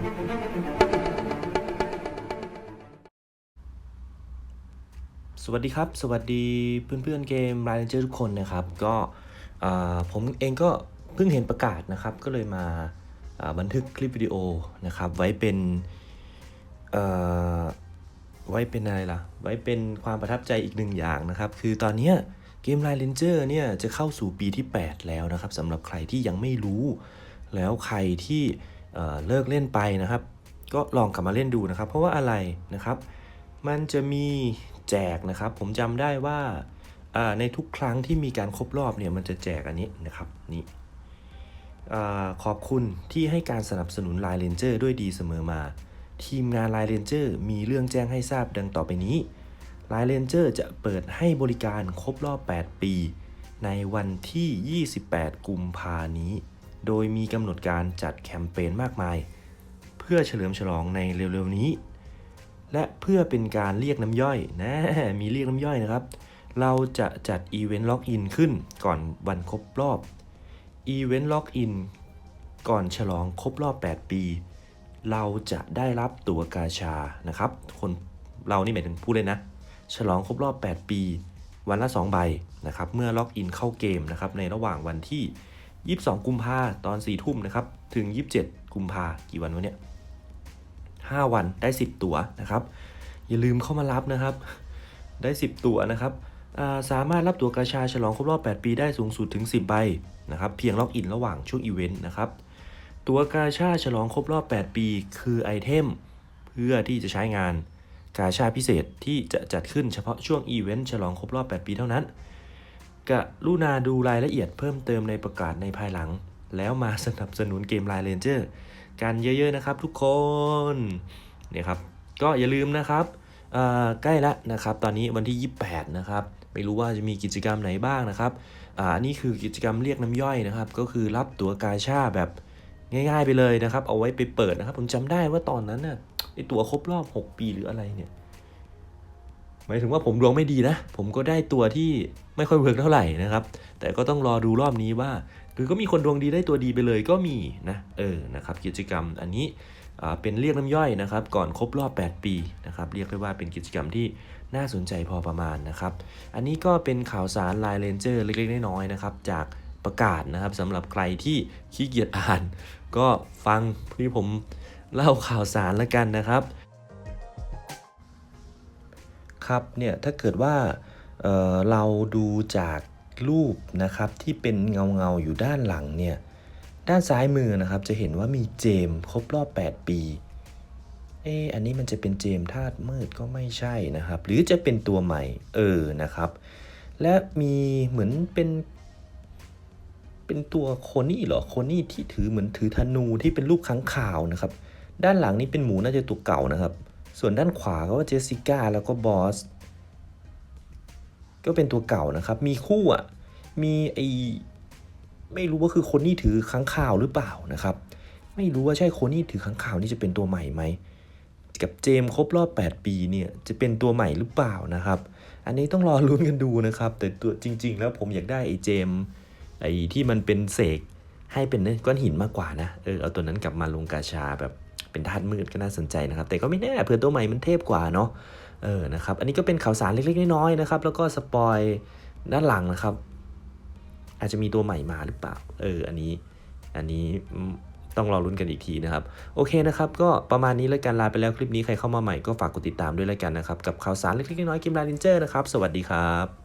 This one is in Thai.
สวัสดีครับ สวัสดีเพื่อนๆเกม r ร n เจอร์ทุกคนนะครับ ก็ผมเองก็เพิ่งเห็นประกาศนะครับ ก็เลยมาบันทึกคลิปวิดีโอนะครับ ไว้เป็นไว้เป็นอะไรล่ะ ไว้เป็นความประทับใจอีกหนึ่งอย่างนะครับ คือตอนนี้เกม r ร n เจอร์เนี่ยจะเข้าสู่ปีที่ 8 แล้วนะครับสำหรับใครที่ยังไม่รู้ แล้วใครที่ เเลิกเล่นไปนะครับ ก็ลองกลับมาเล่นดูนะครับ เพราะว่าอะไรนะครับ มันจะมีแจกนะครับ ผมจำได้ว่าาในทุกครั้งที่มีการครบรอบเนี่ยมันจะแจกอันนี้นะครับนี่ขอบคุณที่ให้การสนับสนุน Line Ranger ด้วยดีเสมอมา ทีมงาน Line Ranger มีเรื่องแจ้งให้ทราบดังต่อไปนี้ Line Ranger จะเปิดให้บริการครบรอบ 8 ปี ในวันที่ 28 กุมภานี้ โดยมีกำหนดการจัดแคมเปญมากมาย เพื่อเฉลิมฉลองในเร็วๆนี้ และเพื่อเป็นการเรียกน้ำย่อยนะมีเรียกน้ำย่อยนะครับ เราจะจัดอีเวนต์ล็อกอินขึ้นก่อนวันครบรอบอีเวนต์ล็อกอินก่อนฉลองครบรอบ 8 ปี เราจะได้รับตั๋วกาชานะครับ คนเรานี่หมายถึงผู้เล่นนะ ฉลองครบรอบ 8 ปี วันละ 2 ใบนะครับ เมื่อล็อกอินเข้าเกมนะครับ ในระหว่างวันที่ 22 กุมภาตอน4ทุ่มนะครับ ถึง 27 กุมภากี่วันวะเนี่ย5วันได้ 10 ตั๋วนะครับ อย่าลืมเข้ามารับนะครับ ได้ 10 ตั๋วนะครับาสามารถรับตั๋วกาชาฉลองครบรอบ 8 ปีได้สูงสุดถึง 10 ใบนะครับเพียงล็อกอินระหว่างช่วงอีเวนต์นะครับตั๋วกาชาฉลองครบรอบ 8 ปี คือไอเทมเพื่อที่จะใช้งานกาชาพิเศษที่จะจัดขึ้นเฉพาะช่วงอีเวนต์ฉลองครบรอบ 8 ปีเท่านั้น กรุณาดูรายละเอียดเพิ่มเติมในประกาศในภายหลัง แล้วมาสนับสนุนเกม Line Ranger กันเยอะๆนะครับทุกคนเนี่ยครับ ก็อย่าลืมนะครับใกล้ละนะครับ ตอนนี้วันที่ 28 นะครับ ไม่รู้ว่าจะมีกิจกรรมไหนบ้างนะครับอ่าอันนี้คือกิจกรรมเรียกน้ำย่อยนะครับ ก็คือรับตั๋วกาชาแบบง่าย ๆ ไปเลยนะครับ เอาไว้ไปเปิดนะครับ ผมจำได้ว่าตอนนั้นน่ะไอตั๋วครบรอบ 6 ปีหรืออะไรเนี่ย มายถึงว่าผมดวงไม่ดีนะ ผมก็ได้ตัวที่ไม่ค่อยเวิร์กเท่าไหร่นะครับ แต่ก็ต้องรอดูรอบนี้ว่าคือก็มีคนดวงดีได้ตัวดีไปเลยก็มีนะ เออ นะครับ กิจกรรมอันนี้เป็นเรียกน้ำย่อยนะครับ ก่อนครบรอบ 8 ปีนะครับ เรียกได้ว่าเป็นกิจกรรมที่น่าสนใจพอประมาณนะครับ อันนี้ก็เป็นข่าวสารลายเลนเจอร์เล็กๆน้อยๆนะครับ จากประกาศนะครับสำหรับใครที่ขี้เกียจอ่าน ก็ฟังที่ผมเล่าข่าวสารแล้วกันนะครับ ครับเนี่ยถ้าเกิดว่าเเราดูจากรูปนะครับที่เป็นเงาเงาๆอยู่ด้านหลังเนี่ยด้านซ้ายมือนะครับจะเห็นว่ามีเจมครบรอบ 8 ปีเอออันนี้มันจะเป็นเจมธาตุมืดก็ไม่ใช่นะครับ หรือจะเป็นตัวใหม่เออนะครับ และมีเหมือนเป็น เป็นตัวโคนี่เหรอโคนี่ที่ถือเหมือนถือธนูที่เป็นรูปค้างคาวนะครับ ด้านหลังนี่เป็นหมูน่าจะตัวเก่านะครับ ส่วนด้านขวาก็เจสสิก้าแล้วก็บอส ก็เป็นตัวเก่านะครับ มีคู่อะ มีไอไม่รู้ว่าคือคนนี่ถือค้างคาวหรือเปล่านะครับ ไม่รู้ว่าใช่คนนี่ถือค้างคาวนี่จะเป็นตัวใหม่ไหม กับเจมครบรอบ 8 ปีเนี่ยจะเป็นตัวใหม่หรือเปล่านะครับ อันนี้ต้องรอลุ้นกันดูนะครับ แต่ตัวจริง ๆ แล้วผมอยากได้ไอเจมไอที่มันเป็นเสกให้เป็นก้อนหินมากกว่านะ เออเอาตัวนั้นกลับมาลงกาชาแบบ เป็นธาตุมืดก็น่าสนใจนะครับ แต่ก็ไม่แน่เผื่อตัวใหม่มันเทพกว่าเนาะเออนะครับ อันนี้ก็เป็นข่าวสารเล็กๆน้อยๆนะครับ แล้วก็สปอยด้านหลังนะครับ อาจจะมีตัวใหม่มาหรือเปล่า เออ อันนี้อันนี้ต้องรอลุ้นกันอีกทีนะครับ โอเคนะครับ ก็ประมาณนี้แล้วกันลาไปแล้วคลิปนี้ใครเข้ามาใหม่ก็ฝากกดติดตามด้วยแล้วกันนะครับ กับข่าวสารเล็กๆน้อยๆเกมลาลินเจอร์นะครับ สวัสดีครับ